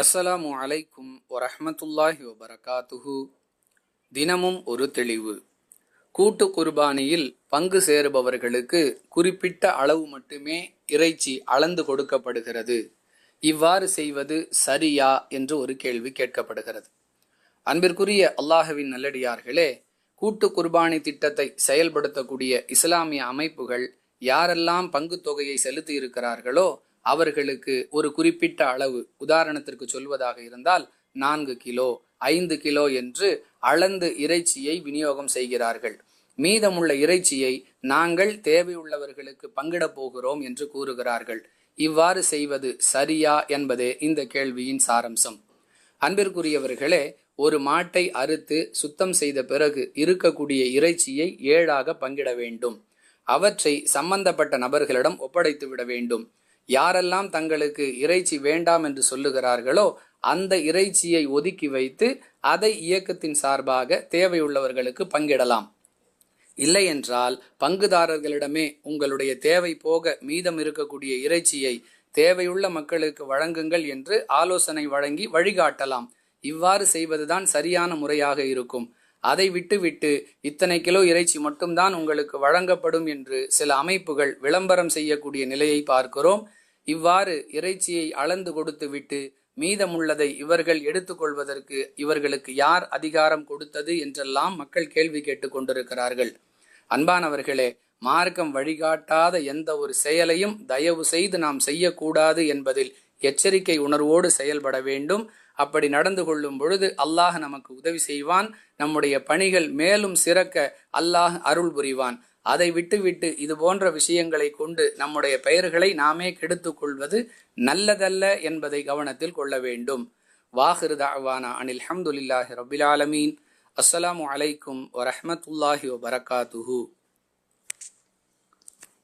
அஸ்ஸலாமு அலைக்கும் வரஹ்மத்துல்லாஹி வபரகாத்துஹு. தினமும் ஒரு தெளிவு. கூட்டு குர்பானியில் பங்கு சேருபவர்களுக்கு குறிப்பிட்ட அளவு மட்டுமே இறைச்சி அளந்து கொடுக்கப்படுகிறது. இவ்வாறு செய்வது சரியா என்று ஒரு கேள்வி கேட்கப்படுகிறது. அன்பிற்குரிய அல்லாஹுவின் நல்லடியார்களே கூட்டு குர்பானி திட்டத்தை செயல்படுத்தக்கூடிய இஸ்லாமிய அமைப்புகள் யாரெல்லாம் பங்கு தொகையை செலுத்தி இருக்கிறார்களோ அவர்களுக்கு ஒரு குறிப்பிட்ட அளவு உதாரணத்திற்கு சொல்வதாக இருந்தால் நான்கு கிலோ ஐந்து கிலோ என்று அளந்து இறைச்சியை விநியோகம் செய்கிறார்கள். மீதமுள்ள இறைச்சியை நாங்கள் தேவையுள்ளவர்களுக்கு பங்கிடப் போகிறோம் என்று கூறுகிறார்கள். இவ்வாறு செய்வது சரியா என்பதே இந்த கேள்வியின் சாரம்சம். அன்பிற்குரியவர்களே ஒரு மாட்டை அறுத்து சுத்தம் செய்த பிறகு இருக்கக்கூடிய இறைச்சியை ஏழாக பங்கிட வேண்டும். அவற்றை சம்பந்தப்பட்ட நபர்களிடம் ஒப்படைத்து விட வேண்டும். யாரெல்லாம் தங்களுக்கு இறைச்சி வேண்டாம் என்று சொல்லுகிறார்களோ அந்த இறைச்சியை ஒதுக்கி வைத்து அதை இயக்கத்தின் சார்பாக தேவையுள்ளவர்களுக்கு பங்கிடலாம். இல்லை என்றால் பங்குதாரர்களிடமே உங்களுடைய தேவை போக மீதம் இருக்கக்கூடிய இறைச்சியை தேவையுள்ள மக்களுக்கு வழங்குங்கள் என்று ஆலோசனை வழங்கி வழிகாட்டலாம். இவ்வாறு செய்வதுதான் சரியான முறையாக இருக்கும். அதை விட்டுவிட்டு இத்தனை கிலோ இறைச்சி மட்டும்தான் உங்களுக்கு வழங்கப்படும் என்று சில அமைப்புகள் விளம்பரம் செய்யக்கூடிய நிலையை பார்க்கிறோம். இவ்வாறு இறைச்சியை அளந்து கொடுத்துவிட்டு மீதமுள்ளதை இவர்கள் எடுத்துக்கொள்வதற்கு இவர்களுக்கு யார் அதிகாரம் கொடுத்தது என்றெல்லாம் மக்கள் கேள்வி கேட்டு கொண்டிருக்கிறார்கள். அன்பானவர்களே மார்க்கம் வழிகாட்டாத எந்த ஒரு செயலையும் தயவு செய்து நாம் செய்யக்கூடாது என்பதில் எச்சரிக்கை உணர்வோடு செயல்பட வேண்டும். அப்படி நடந்து கொள்ளும் பொழுது அல்லாஹ் நமக்கு உதவி செய்வான். நம்முடைய பணிகள் மேலும் சிறக்க அல்லாஹ் அருள் புரிவான். அதை விட்டுவிட்டு இது போன்ற விஷயங்களை கொண்டு நம்முடைய பெயர்களை நாமே கெடுத்து கொள்வது நல்லதல்ல என்பதை கவனத்தில் கொள்ள வேண்டும். வாஹிரு தாவானா அனில் ஹம்துலில்லாஹி ரபில் ஆலமீன். அஸ்ஸலாமு அலைக்கும் வரஹமத்துல்லாஹி வபரகாத்துஹூ.